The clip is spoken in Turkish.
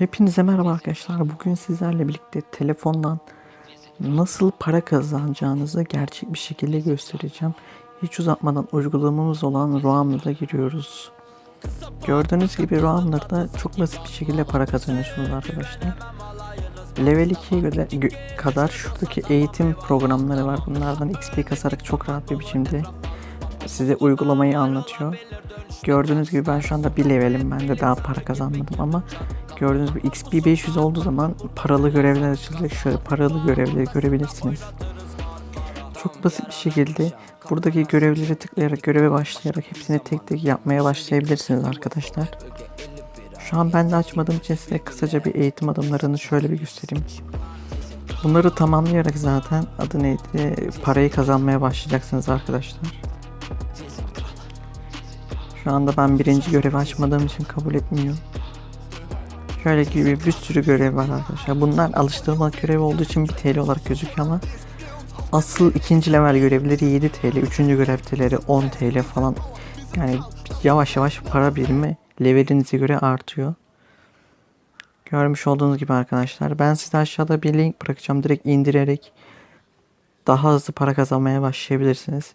Hepinize merhaba arkadaşlar. Bugün sizlerle birlikte telefondan nasıl para kazanacağınızı gerçek bir şekilde göstereceğim. Hiç uzatmadan uygulamamız olan Roamner'a giriyoruz. Gördüğünüz gibi Roamner'da çok basit bir şekilde para kazanıyorsunuz arkadaşlar. Level 2'ye göre- gö- kadar şuradaki eğitim programları var. Bunlardan XP kasarak çok rahat bir biçimde size uygulamayı anlatıyor. Gördüğünüz gibi ben şu anda bir levelim. Ben de daha para kazanmadım ama gördüğünüz gibi XP 500 olduğu zaman paralı görevler açılacak. Şöyle paralı görevleri görebilirsiniz. Çok basit bir şekilde buradaki görevleri tıklayarak göreve başlayarak hepsini tek tek yapmaya başlayabilirsiniz arkadaşlar. Şu an ben de açmadığım için size kısaca bir eğitim adımlarını şöyle bir göstereyim. Bunları tamamlayarak zaten adı neydi parayı kazanmaya başlayacaksınız arkadaşlar. Şu anda ben birinci görevi açmadığım için kabul etmiyor. Şöyle gibi bir sürü görev var arkadaşlar. Bunlar alıştırmalık görev olduğu için 1 TL olarak gözüküyor ama asıl ikinci level görevleri 7 TL, üçüncü görevleri 10 TL falan. Yani yavaş yavaş para birimi levelinize göre artıyor. Görmüş olduğunuz gibi arkadaşlar. Ben size aşağıda bir link bırakacağım. Direkt indirerek daha hızlı para kazanmaya başlayabilirsiniz.